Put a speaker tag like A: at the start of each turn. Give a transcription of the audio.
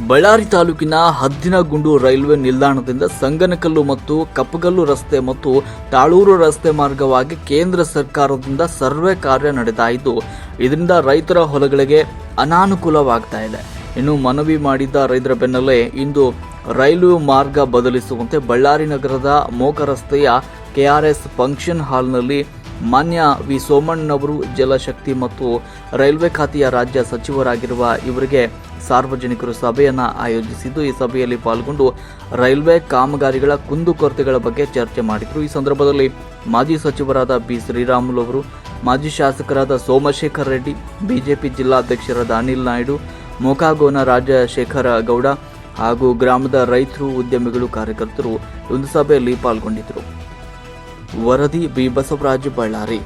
A: ಬಳ್ಳಾರಿ ತಾಲೂಕಿನ ಹದ್ದಿನಗುಂಡು ರೈಲ್ವೆ ನಿಲ್ದಾಣದಿಂದ ಸಂಗನಕಲ್ಲು ಮತ್ತು ಕಪ್ಪಗಲ್ಲು ರಸ್ತೆ ಮತ್ತು ತಾಳೂರು ರಸ್ತೆ ಮಾರ್ಗವಾಗಿ ಕೇಂದ್ರ ಸರ್ಕಾರದಿಂದ ಸರ್ವೆ ಕಾರ್ಯ ನಡೆತಾ ಇದ್ದು ಇದರಿಂದ ರೈತರ ಹೊಲಗಳಿಗೆ ಅನಾನುಕೂಲವಾಗ್ತಾ ಇದೆ. ಇನ್ನು ಮನವಿ ಮಾಡಿದ್ದ ರೈತರ ಬೆನ್ನಲ್ಲೇ ಇಂದು ರೈಲು ಮಾರ್ಗ ಬದಲಿಸುವಂತೆ ಬಳ್ಳಾರಿ ನಗರದ ಮೋಕ ರಸ್ತೆಯ ಕೆಆರ್ಎಸ್ ಫಂಕ್ಷನ್ ಹಾಲ್ನಲ್ಲಿ ಮಾನ್ಯ ವಿ. ಸೋಮಣ್ಣವರು ಜಲಶಕ್ತಿ ಮತ್ತು ರೈಲ್ವೆ ಖಾತೆಯ ರಾಜ್ಯ ಸಚಿವರಾಗಿರುವ ಇವರಿಗೆ ಸಾರ್ವಜನಿಕರು ಸಭೆಯನ್ನು ಆಯೋಜಿಸಿದ್ದು, ಈ ಸಭೆಯಲ್ಲಿ ಪಾಲ್ಗೊಂಡು ರೈಲ್ವೆ ಕಾಮಗಾರಿಗಳ ಕುಂದುಕೊರತೆಗಳ ಬಗ್ಗೆ ಚರ್ಚೆ ಮಾಡಿದರು. ಈ ಸಂದರ್ಭದಲ್ಲಿ ಮಾಜಿ ಸಚಿವರಾದ ಬಿ. ಶ್ರೀರಾಮುಲು ಅವರು, ಮಾಜಿ ಶಾಸಕರಾದ ಸೋಮಶೇಖರ್ ರೆಡ್ಡಿ, ಬಿಜೆಪಿ ಜಿಲ್ಲಾಧ್ಯಕ್ಷರಾದ ಅನಿಲ್ ನಾಯ್ಡು, ಮೊಕಾಗೋನ ರಾಜಶೇಖರ ಗೌಡ ಹಾಗೂ ಗ್ರಾಮದ ರೈತರು ಉದ್ಯಮಿಗಳು ಕಾರ್ಯಕರ್ತರು ಒಂದು ಸಭೆಯಲ್ಲಿ ಪಾಲ್ಗೊಂಡಿದ್ದರು. ವರದಿ ಬಿ ಬಸವರಾಜ್ ಬಳ್ಳಾರಿ.